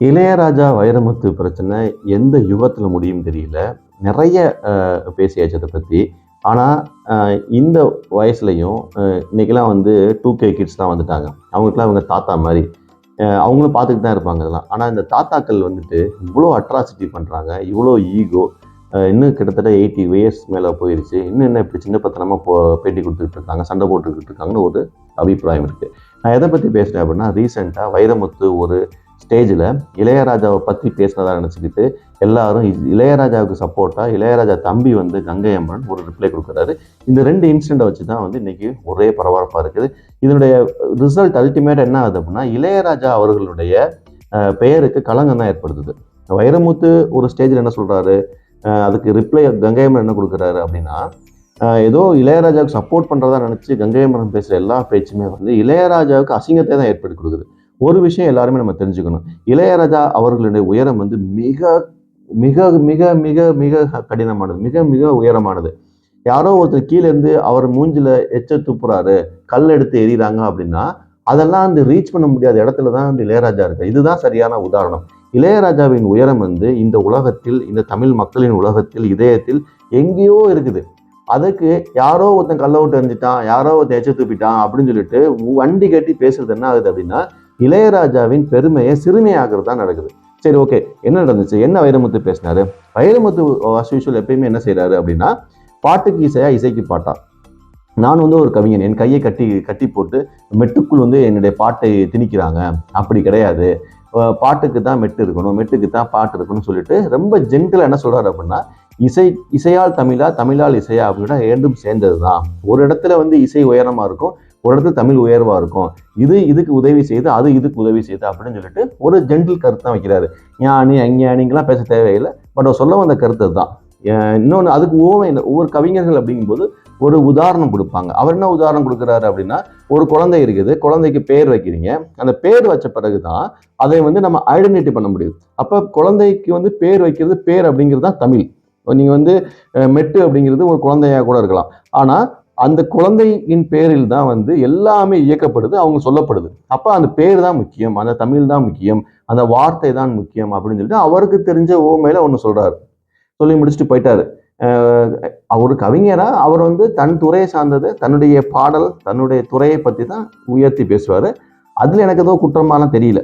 இளையராஜா வைரமுத்து பிரச்சனை எந்த யுகத்தில் முடியும் தெரியல. நிறைய பேசியாச்சு அதை பற்றி ஆனால் இந்த வயசுலையும் இன்றைக்கெல்லாம் வந்து டூ கே கிட்ஸ்லாம் வந்துட்டாங்க. அவங்களுக்குலாம் அவங்க தாத்தா மாதிரி. அவங்களும் பார்த்துக்கிட்டு தான் இருப்பாங்க இதெல்லாம். ஆனால் இந்த தாத்தாக்கள் வந்துட்டு இவ்வளோ அட்ராசிட்டி பண்ணுறாங்க இவ்வளோ ஈகோ இன்னும் கிட்டத்தட்ட எயிட்டி இயர்ஸ் மேலே போயிடுச்சு இன்னும் என்ன இப்படி சின்ன பத்தனமாக போ பேட்டி கொடுத்துக்கிட்டு இருக்காங்க சண்டை போட்டுக்கிட்டு இருக்காங்கன்னு ஒரு அபிப்பிராயம் இருக்குது நான் எதை பற்றி பேசுகிறேன் அப்படின்னா ரீசெண்டாக வைரமுத்து ஒரு ஸ்டேஜில் இளையராஜாவை பற்றி பேசினதாக நினச்சிக்கிட்டு எல்லாரும் இளையராஜாவுக்கு சப்போர்ட்டாக இளையராஜா தம்பி வந்து கங்கை அம்மன் ஒரு ரிப்ளை கொடுக்குறாரு. இந்த ரெண்டு இன்சிடெண்ட்டை வச்சு தான் வந்து இன்றைக்கி ஒரே பரபரப்பாக இருக்குது. இதனுடைய ரிசல்ட் அல்டிமேட் என்ன ஆகுது அப்படின்னா இளையராஜா அவர்களுடைய பெயருக்கு களங்கம் தான் ஏற்படுத்துது. வைரமுத்து ஒரு ஸ்டேஜில் என்ன சொல்கிறாரு அதுக்கு ரிப்ளை கங்கை அம்மன் என்ன கொடுக்குறாரு அப்படின்னா ஏதோ இளையராஜாவுக்கு சப்போர்ட் பண்ணுறதா நினச்சி கங்கையம்மன் பேசுகிற எல்லா பேச்சுமே வந்து இளையராஜாவுக்கு அசிங்கத்தை தான் ஏற்படுத்தி கொடுக்குது. ஒரு விஷயம் எல்லாருமே நம்ம தெரிஞ்சுக்கணும். இளையராஜா அவர்களுடைய உயரம் வந்து மிக மிக மிக மிக மிக கடினமானது. மிக மிக உயரமானது. யாரோ ஒருத்தர் கீழே இருந்து அவர் மூஞ்சில எச்ச துப்புறாரு கல் எடுத்து எறிகிறாங்க அப்படின்னா அதெல்லாம் அந்த ரீச் பண்ண முடியாத இடத்துல தான் வந்து இளையராஜா இருக்கு இதுதான் சரியான உதாரணம். இளையராஜாவின் உயரம் வந்து இந்த உலகத்தில் இந்த தமிழ் மக்களின் உலகத்தில் இதயத்தில் எங்கேயோ இருக்குது. அதுக்கு யாரோ ஒருத்தன் கல்லை விட்டு எறிஞ்சிட்டான் யாரோ ஒருத்தன் எச்ச துப்பிட்டான் அப்படின்னு சொல்லிட்டு வண்டி கட்டி பேசுறது என்ன ஆகுது அப்படின்னா இளையராஜாவின் பெருமையை சிறுமையாகிறது தான் நடக்குது. சரி ஓகே என்ன நடந்துச்சு? என்ன வைரமுத்து பேசினாரு? வைரமுத்து as usual எப்பயுமே என்ன செய்கிறாரு அப்படின்னா பாட்டுக்கு இசையா இசைக்கு பாட்டா. நான் வந்து ஒரு கவிஞன். என் கையை கட்டி கட்டி போட்டு மெட்டுக்குள் வந்து என்னுடைய பாட்டை திணிக்கிறாங்க. அப்படி கிடையாது. பாட்டுக்கு தான் மெட்டு இருக்கணும். மெட்டுக்கு தான் பாட்டு இருக்கணும்னு சொல்லிட்டு ரொம்ப ஜென்டில் என்ன சொல்கிறார் அப்படின்னா இசை இசையால் தமிழா தமிழால் இசையா அப்படின்னா இரண்டும் சேர்ந்தது தான் ஒரு இடத்துல வந்து இசை உயரமாக இருக்கும். ஒரு இடத்துல தமிழ் உயர்வா இருக்கும். இது இதுக்கு உதவி செய்து அது இதுக்கு உதவி செய்து அப்படின்னு சொல்லிட்டு ஒரு ஜென்டில் கருத்து தான் வைக்கிறாரு. ஞானி அஞ்ஞானிங்கெல்லாம் பேச தேவையில்லை. பட் அவர் சொல்ல வந்த கருத்து தான் இன்னொன்று அதுக்கு ஓமை என்ன ஒவ்வொரு கவிஞர்கள் அப்படிங்கும்போது ஒரு உதாரணம் கொடுப்பாங்க. அவர் என்ன உதாரணம் கொடுக்குறாரு அப்படின்னா ஒரு குழந்தை இருக்குது. குழந்தைக்கு பேர் வைக்கிறீங்க. அந்த பேர் வச்ச பிறகு தான் அதை வந்து நம்ம ஐடென்டிட்டி பண்ண முடியும். அப்போ குழந்தைக்கு வந்து பேர் வைக்கிறது பேர் அப்படிங்கிறது தான் தமிழ். நீங்கள் வந்து மெட்டு அப்படிங்கிறது ஒரு குழந்தையாக கூட இருக்கலாம். ஆனால் அந்த குழந்தையின் பேரில் தான் வந்து எல்லாமே இயக்கப்படுது அவங்க சொல்லப்படுது. அப்போ அந்த பேர் தான் முக்கியம் அந்த தமிழ் தான் முக்கியம் அந்த வார்த்தை தான் முக்கியம் அப்படின்னு சொல்லிட்டு அவருக்கு தெரிஞ்ச ஓமையில் ஒன்று சொல்கிறாரு சொல்லி முடிச்சுட்டு போயிட்டாரு. அவர் கவிஞராக அவர் வந்து தன் துறையை சார்ந்தது தன்னுடைய பாடல் தன்னுடைய துறையை பற்றி தான் உயர்த்தி பேசுவார். அதில் எனக்கு ஏதோ குற்றமாலாம் தெரியல.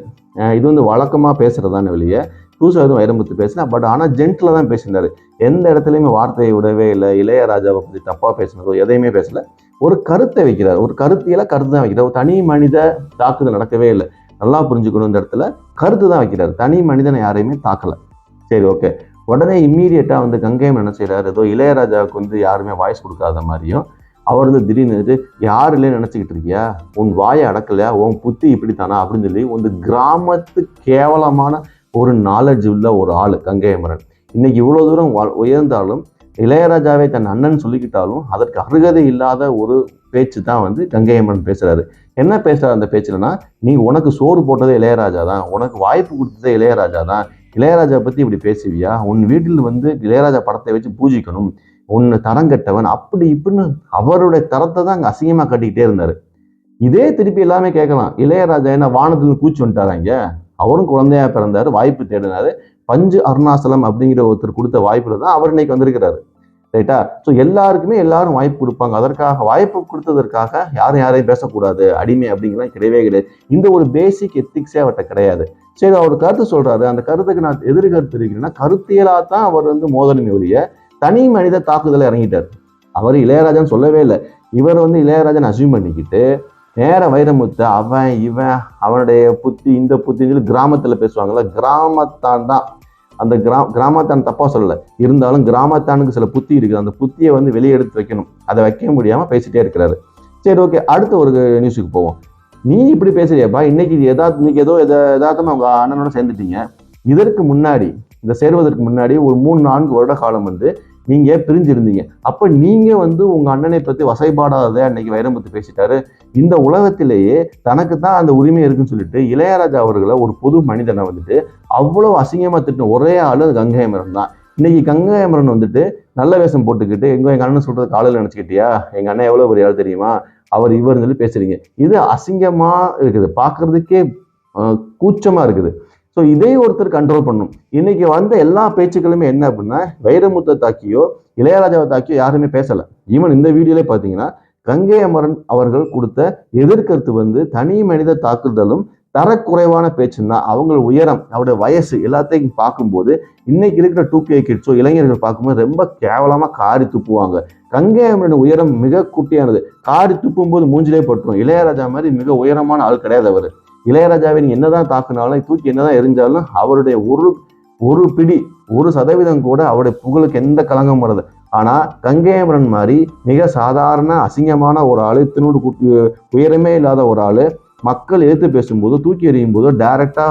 இது வந்து வழக்கமாக பேசுகிறதான வெளியே புதுசாக எதுவும் வைரமுத்து பேசினா பட் ஆனால் ஜென்டில் தான் பேசினார் எந்த இடத்துலையுமே வார்த்தையை விடவே இல்லை. இளையராஜாவை பற்றி தப்பாக பேசினதோ எதையுமே பேசலை. ஒரு கருத்தை வைக்கிறார். ஒரு கருத்தியல கருத்து தான் வைக்கிறார். ஒரு தனி மனித தாக்குதல் நடக்கவே இல்லை. நல்லா புரிஞ்சுக்கணும் இந்த இடத்துல. கருத்து தான் வைக்கிறார். தனி மனிதனை யாரையுமே தாக்கலை. சரி ஓகே உடனே இம்மீடியட்டாக வந்து கங்கையம் என்ன செய்கிறார் ஏதோ இளையராஜாவுக்கு வந்து யாருமே வாய்ஸ் கொடுக்காத மாதிரியும் அவர் வந்து திடீர்னு வந்து யார் இல்லைன்னு நினச்சிக்கிட்டு இருக்கியா? உன் வாயை அடக்கலையா? உன் புத்தி இப்படித்தானா? அப்படின்னு சொல்லி வந்து கிராமத்து கேவலமான ஒரு நாலேஜ் உள்ள ஒரு ஆள் கங்கையமரன் இன்னைக்கு இவ்வளோ தூரம் உயர்ந்தாலும் இளையராஜாவை தன் அண்ணன் சொல்லிக்கிட்டாலும் அதற்கு அருகதை இல்லாத ஒரு பேச்சு தான் வந்து கங்கையம்மன் பேசுறாரு. என்ன பேசுறாரு அந்த பேச்சுலனா நீ உனக்கு சோறு போட்டதே இளையராஜா தான் உனக்கு வாய்ப்பு கொடுத்ததே இளையராஜா தான் இளையராஜா பத்தி இப்படி பேசுவியா? உன் வீட்டில் வந்து இளையராஜா படத்தை வச்சு பூஜிக்கணும். உன்னை தரங்கட்டவன் அப்படி இப்படின்னு அவருடைய தரத்தை தான் அங்கே அசிங்கமாக கட்டிக்கிட்டே இருந்தார். இதே திருப்பி எல்லாமே கேட்கலாம். இளையராஜா என்ன வானத்துல பூச்சி வந்துட்டாராங்க அவரும் குழந்தையாக பிறந்தாரு வாய்ப்பு தேடினார். பஞ்சு அருணாசலம் அப்படிங்கிற ஒருத்தர் கொடுத்த வாய்ப்பில் தான் அவர் இன்னைக்கு வந்திருக்கிறாரு. ரைட்டா ஸோ எல்லாருக்குமே எல்லாரும் வாய்ப்பு கொடுப்பாங்க. அதற்காக வாய்ப்பு கொடுத்ததற்காக யாரும் யாரையும் பேசக்கூடாது. அடிமை அப்படிங்கிறலாம் கிடையவே கிடையாது. இந்த ஒரு பேசிக் எத்திக்ஸே அவர்கிட்ட கிடையாது. சரி அவர் கருத்து சொல்றாரு. அந்த கருத்துக்கு நான் எதிர்கருத்து இருக்கிறேன்னா கருத்தியலாக தான் அவர் வந்து மோதலுமே ஒழிய தனி மனித தாக்குதலை இறங்கிட்டார். அவர் இளையராஜன் சொல்லவே இல்லை. இவர் வந்து இளையராஜன் அசியூம் பண்ணிக்கிட்டு நேர வைரமுத்து அவன் இவன் அவனுடைய புத்தி இந்த புத்தின்னு சொல்லி கிராமத்தில் பேசுவாங்கல்ல கிராமத்தான் தான் அந்த கிரா கிராமத்தான் தப்பாக சொல்லலை. இருந்தாலும் கிராமத்தானுக்கு சில புத்தி இருக்குது. அந்த புத்தியை வந்து வெளியே எடுத்து வைக்கணும். அதை வைக்க முடியாமல் பேசிட்டே இருக்கிறாரு. சரி ஓகே அடுத்த ஒரு நியூஸுக்கு போவோம். நீ இப்படி பேசுறியப்பா. இன்னைக்கு எதா இன்னைக்கு ஏதோ எதா எதார்த்தமா உங்க அண்ணனோட சேர்ந்துட்டீங்க. இதற்கு முன்னாடி இந்த சேர்வதற்கு முன்னாடி ஒரு மூணு நான்கு வருட காலம் வந்து நீங்க பிரிஞ்சிருந்தீங்க. அப்ப நீங்க வந்து உங்க அண்ணனை பத்தி வசைபாடாத அன்னைக்கு வைரமுத்து பேசிட்டாரு. இந்த உலகத்திலேயே தனக்கு தான் அந்த உரிமை இருக்குன்னு சொல்லிட்டு இளையராஜா அவர்களை ஒரு பொது மனிதனை வந்துட்டு அவ்வளவு அசிங்கமா திட்டின ஒரே ஆளு அது கங்கையமரன் தான். இன்னைக்கு கங்கையமரன் வந்துட்டு நல்ல வேஷம் போட்டுக்கிட்டு எங்க எங்க அண்ணன் சொல்றது காலையில் நினைச்சுக்கிட்டியா? எங்க அண்ணன் எவ்வளவு பெரிய ஆள் தெரியுமா? அவர் இவர்னு சொல்லி பேசுறீங்க. இது அசிங்கமா இருக்குது. பார்க்கிறதுக்கே கூச்சமாக கூச்சமா இருக்குது. ஸோ இதே ஒருத்தர் கண்ட்ரோல் பண்ணும். இன்னைக்கு வந்த எல்லா பேச்சுக்களுமே என்ன அப்படின்னா வைரமுத்தை தாக்கியோ இளையராஜாவை தாக்கியோ யாருமே பேசலை. ஈவன் இந்த வீடியோலே பார்த்தீங்கன்னா கங்கை அமரன் அவர்கள் கொடுத்த எதிர்கருத்து வந்து தனி மனித தாக்குதலும் தரக்குறைவான பேச்சுன்னா அவங்க உயரம் அவருடைய வயசு எல்லாத்தையும் பார்க்கும்போது இன்னைக்கு இருக்கிற டூ கே கிட்ஸோ இளைஞர்கள் பார்க்கும்போது ரொம்ப கேவலமாக காரி துப்புவாங்க. கங்கை அமரன் உயரம் மிக குட்டியானது. காரி துப்பும் போது மூஞ்சிலே பட்டுரும். இளையராஜா மாதிரி மிக உயரமான ஆள் கிடையாது அவர். இளையராஜாவை என்னதான் தாக்குனாலும் தூக்கி என்னதான் எரிஞ்சாலும் அவருடைய ஒரு ஒரு பிடி ஒரு சதவீதம் கூட அவருடைய புகழுக்கு எந்த கலங்கம் வருது. ஆனா கங்கையமரன் மாதிரி மிக சாதாரண அசிங்கமான ஒரு ஆள் இத்தினோடு குட்டி உயரமே இல்லாத ஒரு ஆள் மக்கள் எடுத்து பேசும்போது தூக்கி எறியும் போதோ டைரக்டா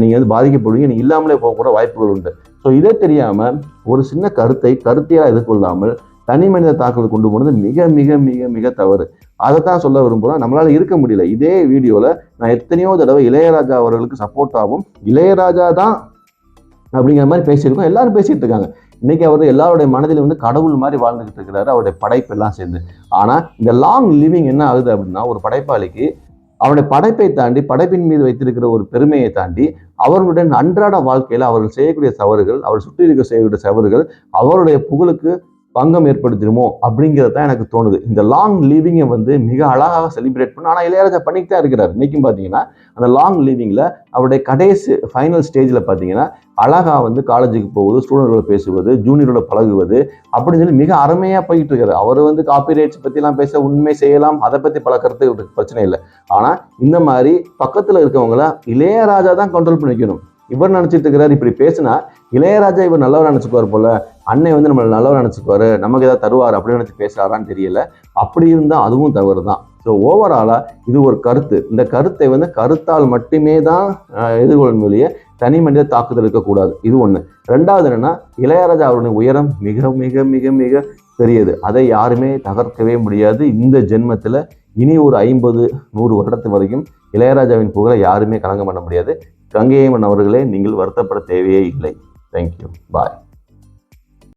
நீங்க வந்து பாதிக்கப்படுவீங்க. நீங்க இல்லாமலே போகக்கூட வாய்ப்புகள் உண்டு. ஸோ இதை தெரியாம ஒரு சின்ன கருத்தை கருத்தையா எதிர்கொள்ளாமல் தனி மனித தாக்குதல் கொண்டு போனது மிக மிக மிக மிக தவறு. அதை தான் சொல்ல விரும்புகிறோம் நம்மளால் இருக்க முடியல. இதே வீடியோவில் நான் எத்தனையோ தடவை இளையராஜா அவர்களுக்கு சப்போர்ட்டாகவும் இளையராஜா தான் அப்படிங்கிற மாதிரி பேசியிருக்கோம். எல்லாரும் பேசிகிட்டு இருக்காங்க. இன்னைக்கு அவர் எல்லாருடைய மனதிலும் வந்து கடவுள் மாதிரி வாழ்ந்துகிட்டு இருக்கிறாரு. அவருடைய படைப்பு எல்லாம் சேர்ந்து. ஆனால் இந்த லாங் லிவிங் என்ன ஆகுது அப்படின்னா ஒரு படைப்பாளிக்கு அவருடைய படைப்பை தாண்டி படைப்பின் மீது வைத்திருக்கிற ஒரு பெருமையை தாண்டி அவர்களுடைய அன்றாட வாழ்க்கையில் அவர்கள் செய்யக்கூடிய தவறுகள் அவர் சுற்றி இருக்க செய்யக்கூடிய தவறுகள் அவருடைய புகழுக்கு பங்கம் ஏற்படுத்திடுமோ அப்படிங்கிறது தான் எனக்கு தோணுது. இந்த லாங் லீவிங்கை வந்து மிக அழகாக செலிப்ரேட் பண்ண ஆனால் இளையராஜா பண்ணிட்டு தான் இருக்கிறார். இன்றைக்கும் பார்த்தீங்கன்னா அந்த லாங் லீவிங்கில் அவருடைய கடைசி ஃபைனல் ஸ்டேஜில் பார்த்தீங்கன்னா அழகாக வந்து காலேஜுக்கு போவது ஸ்டூடெண்ட்களோட பேசுவது ஜூனியரோட பழகுவது அப்படின்னு சொல்லி மிக அருமையாக போயிட்டு இருக்காரு. அவர் வந்து காப்பி ரேட்ஸ் பற்றிலாம் பேச உண்மை செய்யலாம் அதை பற்றி பழக்கிறது பிரச்சனை இல்லை. ஆனால் இந்த மாதிரி பக்கத்தில் இருக்கவங்கள இளையராஜா தான் கண்ட்ரோல் பண்ணிக்கணும். இவர் நினச்சிட்டு இருக்கிறார் இப்படி பேசினா இளையராஜா இவர் நல்லவர் நினச்சிக்குவார் போல அன்னை வந்து நம்மளை நல்லவர் நினச்சிக்குவாரு நமக்கு ஏதாவது தருவார் அப்படின்னு நினச்சி பேசுகிறாரான்னு தெரியல. அப்படி இருந்தால் அதுவும் தவறு தான் ஸோ ஓவராலாக இது ஒரு கருத்து. இந்த கருத்தை வந்து கருத்தால் மட்டுமே தான் எதிர்கொள்ளும் மொழியை தனி மனித தாக்குதல் இருக்கக்கூடாது. இது ஒன்று ரெண்டாவது என்னன்னா இளையராஜா அவருடைய உயரம் மிக மிக மிக மிக பெரியது. அதை யாருமே தகர்க்கவே முடியாது. இந்த ஜென்மத்தில் இனி ஒரு ஐம்பது நூறு வருடத்து வரைக்கும் இளையராஜாவின் புகழை யாருமே கலங்க பண்ண முடியாது. கங்கையம்மன் அவர்களே நீங்கள் வருத்தப்பட தேவையே இல்லை. Thank you bye